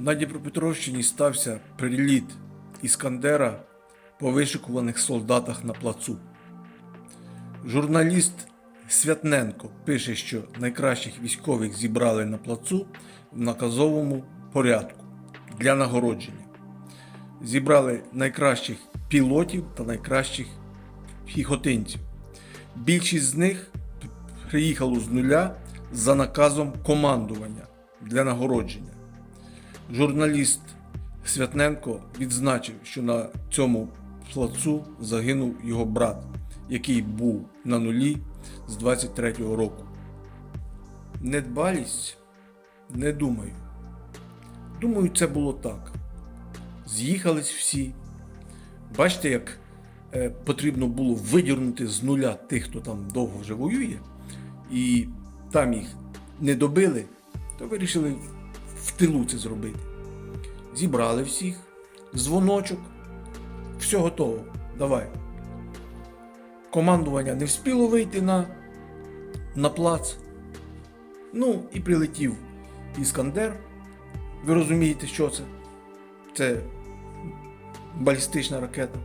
На Дніпропетровщині стався приліт Іскандера по вишикуваних солдатах на плацу. Журналіст Святненко пише, що найкращих військових зібрали на плацу в наказовому порядку для нагородження. Зібрали найкращих пілотів та найкращих піхотинців. Більшість з них приїхало з нуля за наказом командування для нагородження. Журналіст Святненко відзначив, що на цьому плацу загинув його брат, який був на нулі з 23-го року. Недбалість? Не думаю. Думаю, це було так. З'їхались всі. Бачите, як е, потрібно було видірнути з нуля тих, хто там довго вже воює, і там їх не добили, то вирішили тилу це зробити. Зібрали всіх, дзвоночок, все готово. Давай. Командування не вспіло вийти на, на плац. Ну і прилетів Іскандер. Ви розумієте, що це? Це балістична ракета.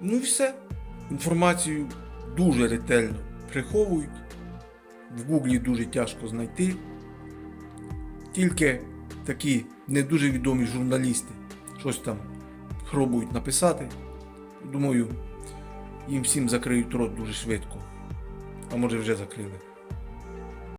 Ну і все. Інформацію дуже ретельно приховують. В Гуглі дуже тяжко знайти. Тільки такі не дуже відомі журналісти щось там пробують написати. Думаю, їм всім закриють рот дуже швидко. А може вже закрили.